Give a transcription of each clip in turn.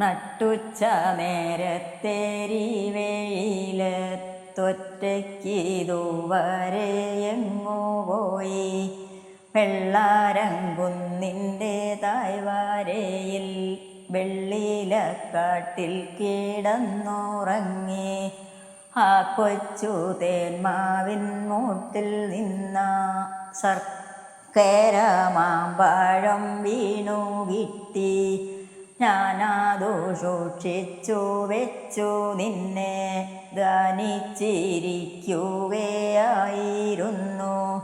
നട്ടുച്ച നേരത്തേരി വെയിലത്തൊറ്റയ്ക്കിതുവരെ എങ്ങോ പോയി വെള്ളാരങ്കുന്നിന്റെ തായ്വാരയിൽ വെള്ളിയിലക്കാട്ടിൽ കിടന്നുറങ്ങി. ആ കൊച്ചു തേന്മാവിൻ മൂട്ടിൽ നിന്ന സർക്കേര മാമ്പഴം വീണു കിട്ടി. ഞാനതു സൂക്ഷിച്ചു വെച്ചു നിന്നെ. ധനിച്ചിരിക്കുകയായിരുന്നു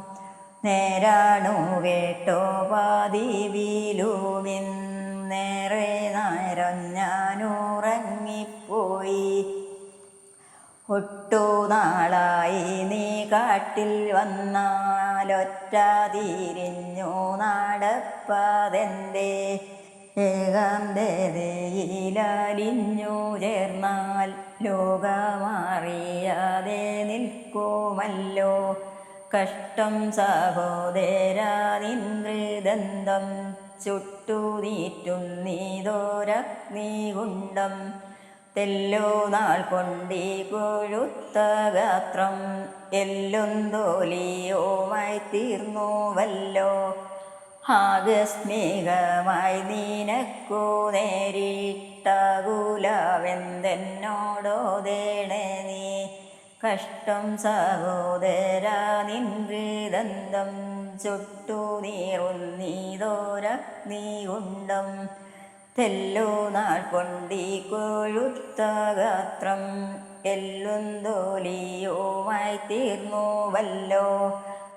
നേരാണു കേട്ടോ പതിവിലുമിന്നേറെ നേരം ഞാനുറങ്ങിപ്പോയി. ഒട്ടു നാളായി നീ കാട്ടിൽ വന്നാലൊറ്റ തിരിഞ്ഞു നടപ്പതെന്റെ ഏകാന്തതയിലലിഞ്ഞു ചേർന്നാൽ ലോകമറിയാതെ നിൽക്കുമല്ലോ. കഷ്ടം സഹോദരാ നിന്ദ്രിദന്തം ചുട്ടു നീറ്റുന്നീതോരഗ്നികുണ്ടം തെല്ലോ നാൾ കൊണ്ടീ കൊഴുത്ത ഗാത്രം എല്ലും തോലിയോമായി തീർന്നുവല്ലോ. ആകസ്മികമായി നിനക്കു നേരിട്ടകുലവെന്തെന്നോടോതേണേ നീ. കഷ്ടം സഹോദര നിൻകൃതന്തം ചുട്ടു നീറുന്നീതോരഗ്നികുണ്ടം തെല്ലു നാൾ കൊണ്ടി കൊഴുത്ത ഗാത്രം എല്ലും തോലിയുമായി തീർന്നുവല്ലോ.